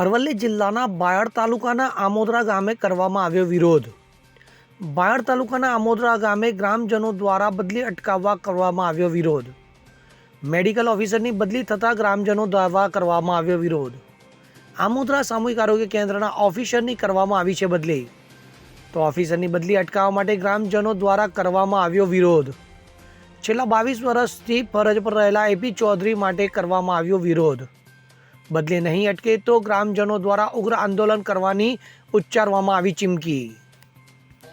અરવલ્લી જિલ્લાના બાયડ તાલુકાના આમોદરા ગામે કરવામાં આવ્યો વિરોધ. બાયડ તાલુકાના આમોદરા ગામે ગ્રામજનો દ્વારા બદલી અટકાવવા કરવામાં આવ્યો વિરોધ. મેડિકલ ઓફિસરની બદલી થતાં ગ્રામજનો દ્વારા કરવામાં આવ્યો વિરોધ. આમોદરા સામૂહિક આરોગ્ય કેન્દ્રના ઓફિસરની કરવામાં આવી છે બદલી. તો ઓફિસરની બદલી અટકાવવા માટે ગ્રામજનો દ્વારા કરવામાં આવ્યો વિરોધ. છેલ્લા બાવીસ વર્ષથી ફરજ પર રહેલા એપી ચૌધરી માટે કરવામાં આવ્યો વિરોધ. બદલી નહીં અટકે તો ગ્રામજનો દ્વારા ઉગ્ર આંદોલન કરવાની ઉચ્ચારવામાં આવી ચીમકી.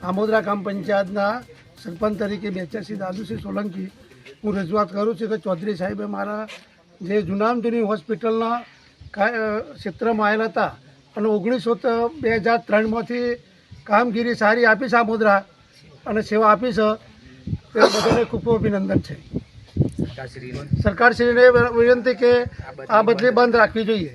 આમોદરા ગ્રામ પંચાયતના સરપંચ તરીકે બેચાસી દાદુસિંહ સોલંકી, હું રજૂઆત કરું છું કે ચૌધરી સાહેબે મારા જે જૂનામ જૂની હોસ્પિટલના ક્ષેત્રમાં આવેલા હતા, અને ઓગણીસો બે હજાર ત્રણમાંથી કામગીરી સારી આપી છે આમોદરા, અને સેવા આપી છે તે બધાને ખૂબ અભિનંદન છે. સરકારશ્રીને? વિનંતી કે આ બદલી બંધ રાખવી જોઈએ.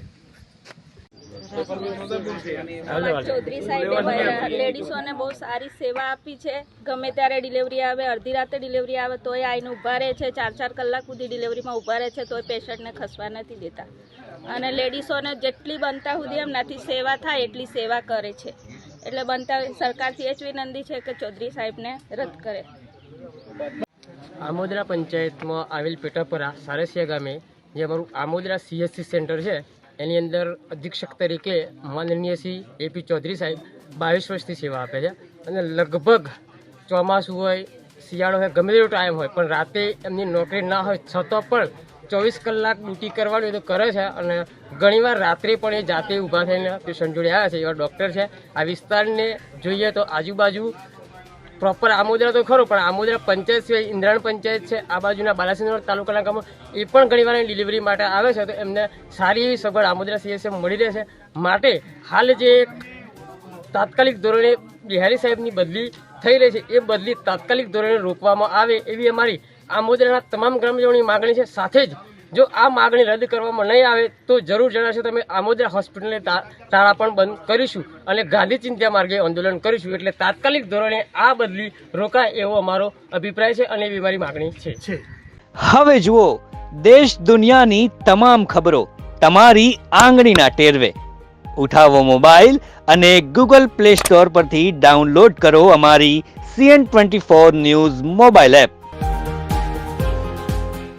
ચૌધરી સાહેબે લેડીઝોને બહુ સારી સેવા આપી છે. ગમે ત્યારે ડિલિવરી આવે અડધી રાતે ડિલિવરી આવે તોય આવીને ઊભા રહે છે. ચાર ચાર કલાક સુધી ડિલિવરીમાં ઊભા રહે છે તોય પેશન્ટને ખસવા નથી દેતા. અને લેડીઝોને જેટલી બનતા સુધી એમનાથી સેવા થાય એટલી સેવા કરે છે. એટલે બનતા સરકારથી એ જ વિનંતી છે કે ચૌધરી સાહેબને રદ કરે. આમોદરા પંચાયતમાં આવેલ પેટાપરા સારસિયા ગામે, જે અમારું આમોદરા સીએસસી સેન્ટર છે, એની અંદર અધિક્ષક તરીકે માનનીય શ્રી એપી ચૌધરી સાહેબ બાવીસ વર્ષથી સેવા આપે છે. અને લગભગ ચોમાસું હોય, શિયાળો હોય, ગમે તેવો ટાઈમ હોય, પણ રાતે એમની નોકરી ના હોય, છતાં પણ ચોવીસ કલાક ડ્યુટી હોય તો કરે છે અને ઘણીવાર રાત્રે પણ એ જાતે ઊભા થઈને પેશન્ટ જોડે આવ્યા છે, એવા ડૉક્ટર છે. આ વિસ્તારને જોઈએ તો આજુબાજુ પ્રોપર આમોદરા તો ખરું, પણ આમોદરા પંચાયત સિવાય ઇન્દ્રાણ પંચાયત છે, આ બાજુના બાલાસિનોર તાલુકાના ગામો, એ પણ ઘણીવાર ડિલિવરી માટે આવે છે, તો એમને સારી એવી સગવડ આમોદરા સીએસએમ મળી રહે છે માટે હાલ જે તાત્કાલિક ધોરણે બિહારી સાહેબની બદલી થઈ રહી છે, એ બદલી તાત્કાલિક ધોરણે રોકવામાં આવે એવી અમારી આમોદરાના તમામ ગ્રામજનોની માગણી છે. સાથે જ જો આ માગણી રદ કરવામાં નહીં આવે તો જરૂર જણાશો તમે આમોદરા હોસ્પિટલને તા- તાળા પણ બંધ કરીશું અને ગાંધી ચિંતા માર્ગે આંદોલન કરીશું એટલે તાત્કાલિક ધોરણે આ બદલી રોકાય એવો અમારો અભિપ્રાય છે અને એવી મારી માગણી છે. છે. હવે જુઓ દેશ દુનિયાની તમામ ખબરો તમારી આંગળીના ટેરવે. ઉઠાવો મોબાઈલ અને ગૂગલ પ્લે સ્ટોર પરથી ડાઉનલોડ કરો અમારી CN twenty four news mobile app.